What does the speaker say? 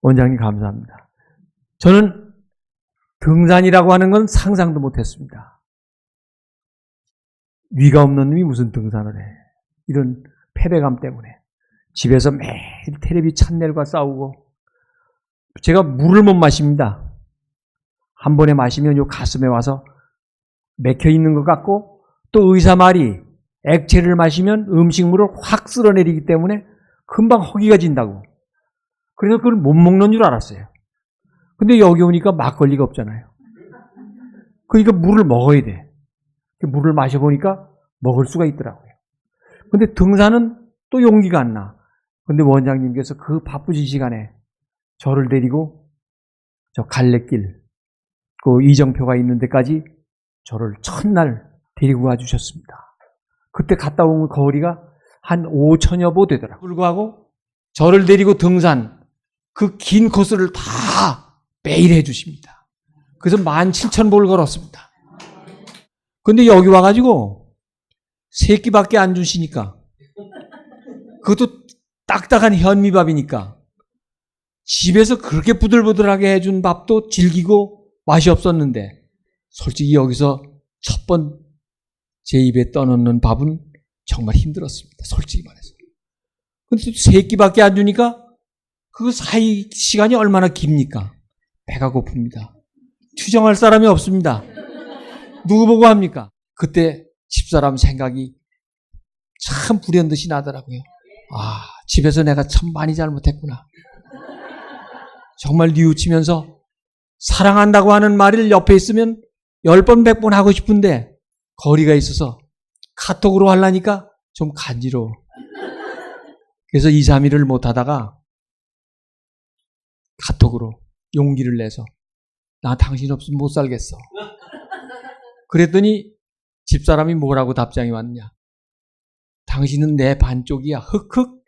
원장님 감사합니다. 저는 등산이라고 하는 건 상상도 못했습니다. 위가 없는 놈이 무슨 등산을 해. 이런 패배감 때문에. 집에서 매일 테레비 찬넬과 싸우고. 제가 물을 못 마십니다. 한 번에 마시면 요 가슴에 와서 맥혀 있는 것 같고 또 의사 말이 액체를 마시면 음식물을 확 쓸어내리기 때문에 금방 허기가 진다고. 그래서 그걸 못 먹는 줄 알았어요. 근데 여기 오니까 막걸리가 없잖아요. 그러니까 물을 먹어야 돼. 물을 마셔보니까 먹을 수가 있더라고요. 근데 등산은 또 용기가 안 나. 근데 원장님께서 그 바쁘신 시간에 저를 데리고 저 갈래길, 그 이정표가 있는 데까지 저를 첫날 데리고 와 주셨습니다. 그때 갔다 온 거리가 한 5천여 보 되더라고요. 불구하고 저를 데리고 등산, 그 긴 코스를 다 매일 해주십니다. 그래서 17,000보를 걸었습니다. 근데 여기 와가지고 세 끼밖에 안 주시니까 그것도 딱딱한 현미밥이니까 집에서 그렇게 부들부들하게 해준 밥도 질기고 맛이 없었는데 솔직히 여기서 첫 번 제 입에 떠넣는 밥은 정말 힘들었습니다. 솔직히 말해서. 근데 또세 끼밖에 안 주니까 그 사이 시간이 얼마나 깁니까? 배가 고픕니다. 투정할 사람이 없습니다. 누구 보고 합니까? 그때 집사람 생각이 참 불현듯이 나더라고요. 아, 집에서 내가 참 많이 잘못했구나. 정말 뉘우치면서 사랑한다고 하는 말을 옆에 있으면 열 번, 백번 하고 싶은데 거리가 있어서 카톡으로 하려니까 좀 간지러워. 그래서 2, 3일을 못 하다가 카톡으로 용기를 내서 나 당신 없으면 못 살겠어. 그랬더니 집사람이 뭐라고 답장이 왔냐. 당신은 내 반쪽이야. 흑흑.